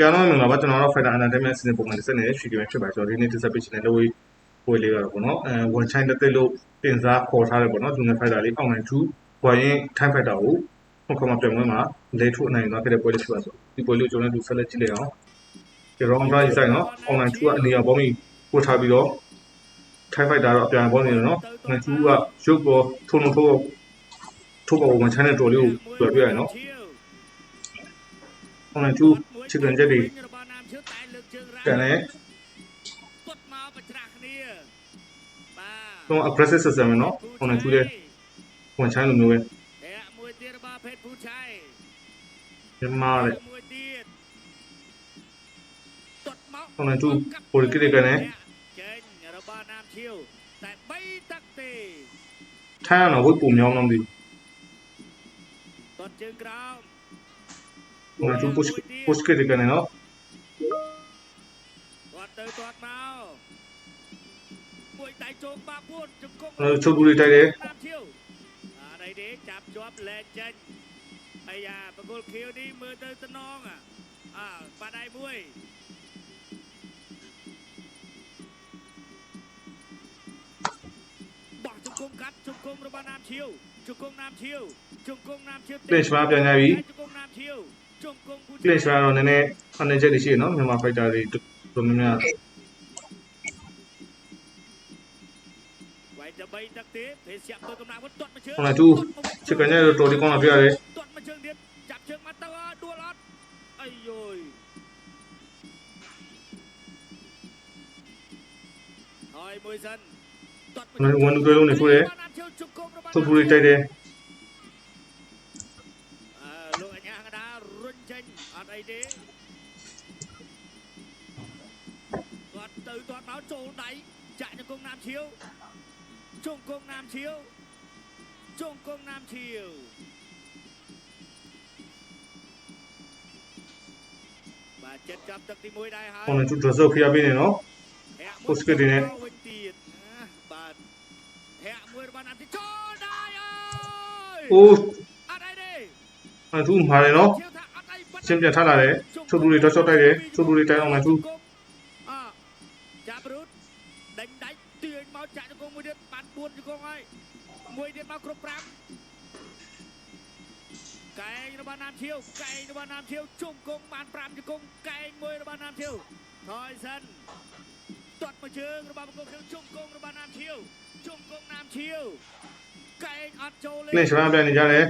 ကျွန်တော်မင်္ဂလာပါကျွန်တော်တို့ Fighter Entertainment စီစဉ်ပုံမှန်တစ်ဆက်နဲ့ရှိကြမယ်ဖြစ်ပါကျွန်တော်ဒီနေ့ dissertation နဲ့လုပ်ဝေးဝေးလေးကတော့ပေါ့နော်အဲ one chain တစ်သိလို့တင်စားခေါ်ထားတယ်ပေါ့နော်လူငယ် fighter လေး online 2ဘောရင် time fighter ကိုဟိုကောင်မပြောင်းဝင်မှာလေထုအနိုင်သွားခဲ့တဲ့ပွဲလေးဖြစ်ပါဆိုဒီပွဲလေးကိုကျွန်တော်တို့ဆက်လက်ကြည့်လိုက်အောင်ဒီ round drive ဆိုင်နော် online 2ကအနေအပေါ်မိပို့ထားပြီးတော့ time fighter တော့အပြန်ပေါ်နေတယ်နော် online 2ကရုပ်ပေါ်ထုံထုံထိုးထိုးပေါ် one chain နဲ့တော်လေးကိုတွေ့ရတယ်နော် online 2 ชื่อเดินจะดีแต่ไหนต้องอัพเรสเซสเซอร์เนาะคนนั้นทุเรศคนใช้หนุ่มด้วยยังมาเลยตรงนั้นจูปวดกี่เดือนเนี่ยถ้าเราพูดปุ่มยอมน้องดีตอนเจอกราว 오늘 좀 보시, 보시게 되겠네요. 오늘 저 우리 대리. Benchmark cho Navi. Place ရာတော့နည်းနည်းအနေချက်တွေရှိရနော်မြန်မာ fighter တွေတော်များများ Con này chu, chứ cái này rồi đi con là kia đấy. Này, quên được luôn này phu đấy. Thôi phu đi đi. ទៅទាត់មកចូលដៃចាក់ជង្គង់ណាមឈៀវជង្គង់ណាមឈៀវជង្គង់ណាមឈៀវបាទចិត្តចាប់ទឹកទី1ដែរហើយអូនជួយទៅសូវព្យាបិនេះណូពុស្គទីនេះបាទហាក់មួយរបស់ណាទីចូលដៃអូអត់អីទេអាទូមហាလေណូရှင်းပြထားလာတယ်ချိုးတူတွေတော့ချော့တိုက်တယ်ချိုးတူတွေတိုက်အောင်လာသူ đánh đánh tiền máu chạy cho cô mười điện bán buôn cho cô ngay mười điện máu គ្រប់ 5កែងរបស់ណាមឈៀវកែងរបស់ណាមឈៀវជុំគង់បាន5ជង្គង់កែងមួយរបស់ណាមឈៀវថយសិនទាត់មួយជើងរបស់បង្គោលខៀវជុំគង់របស់ណាមឈៀវជុំគង់ណាមឈៀវកែងអត់ចូលលេងនេះស្រាប់ដែរនេះដែរ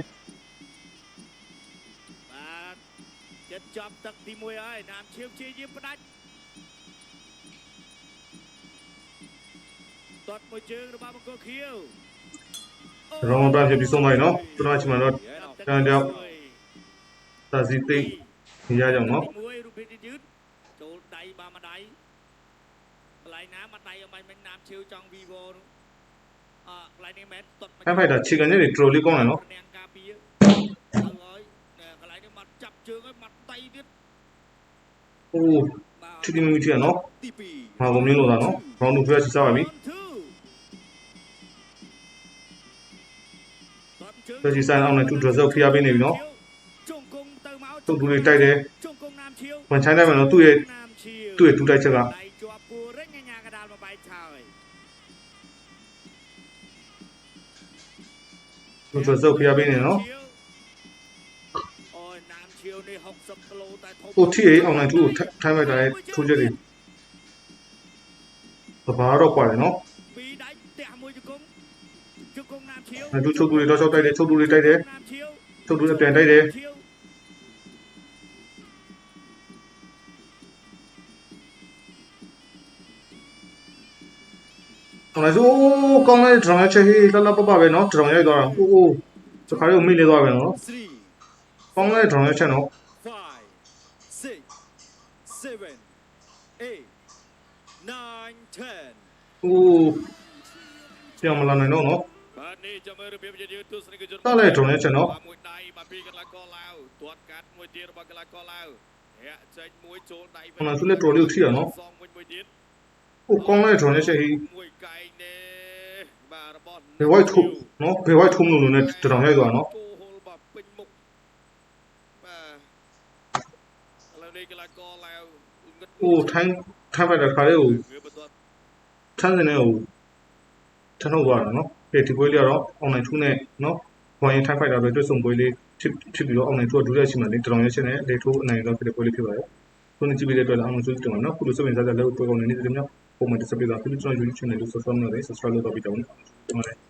បាទចិត្តចប់ទឹកទី1ហើយណាមឈៀវជាយាមផ្ដាច់ ตัดมาเจอระบามังกรเขียวรองรับเฮปิโซมาเนาะตราชมันรอดทางเดียวตัดสิติยาจังเนาะโจลไดบามาไดไหลน้ำมาไดเอาไปเป็นน้ำเชียวจังวีโวอ่าไหลนี้แมทตัดให้ไปดัดชิกันนี่โทรลี่ก้องเนาะโอ้ที่นี่มีเทียนเนาะมาผมนี่โหลดเนาะเราดูเพื่อชิซาไปมั้ย လက်ရှိဆိုင်အောင်နဲ့သူ့ဒရက်ဆော့ဖိအားပေးနေပြီနော်သူ့ဒူလေးတိုက်တယ်ဝန်ချိုင်းတယ်မနော်သူ့ရဲ့သူ့ရဲ့ဒူတိုက်ချက်ကသူ့ဒရက်ဆော့ဖိအားပေးနေနော်โอ้ที่ไอ้ออนไลน์ทูไทม์ไลน์ได้โทรเจอดิบาบาတော့กว่าเลยเนาะ နာတူချုပ်သူတွေတော့ချက်တိုက်တယ်ချုပ်သူတွေတိုက်တယ်ချုပ်သူတွေပြန်တိုက်တယ်ောင်းလိုက်ဆိုကောင်းလိုက် drum ချက်ဟေးလှလှပပပဲเนาะ drum ရိုက်သွားတာအိုးအိုးစခါလေးကိုမိနေသွားပဲเนาะကောင်းလိုက် drum ရိုက်ချက်เนาะအိုးပြောင်းမလာနိုင်တော့เนาะ တော့လေဒုံလေးကျွန်တော်ဟိုမှာဆုလက်တော်လေးကိုထိရနော်ဟိုကောင်းလိုက်ဒုံလေးချက်ကြီးဘယ်ဝိုက်ထုံးနော်ဘယ်ဝိုက်ထုံးလို့လည်းတတော်ရိုက်သွားနော်ဟိုထိုင်းထိုင်းပဲတခါလေးကိုထန်းစင်လေးကိုထန်းထုတ်သွားတယ်နော် ဒီဒီပွဲလေးကတော့အွန်လိုင်းထူးနဲ့နော်။ဘွန်ရင်ထိုင်းဖိုက်တာပဲတွေ့ဆုံပွဲလေးဖြစ်ဖြစ်ပြီးတော့အွန်လိုင်းထူးကဒုတိယရှိမှလေတရောင်ရရှိနဲ့လေထိုးအနိုင်တော့ဖြစ်တဲ့ပွဲလေးဖြစ်ပါတယ်။ခုနကြည့်ပြီးတဲ့အတွက်လည်းအောင်လို့ကျေးဇူးတင်ပါတယ်နော်။ခုလိုစပင်စားတဲ့လောက်ပွဲကောင်းနေနေတယ်မြောက်ပုံမှန်တစ်စပီးသားဖိလစ်ကျွန်တော် YouTube channel လို့ subscribe လုပ်နေ subscribe လုပ်တော့ပြီးတော့ပါတယ်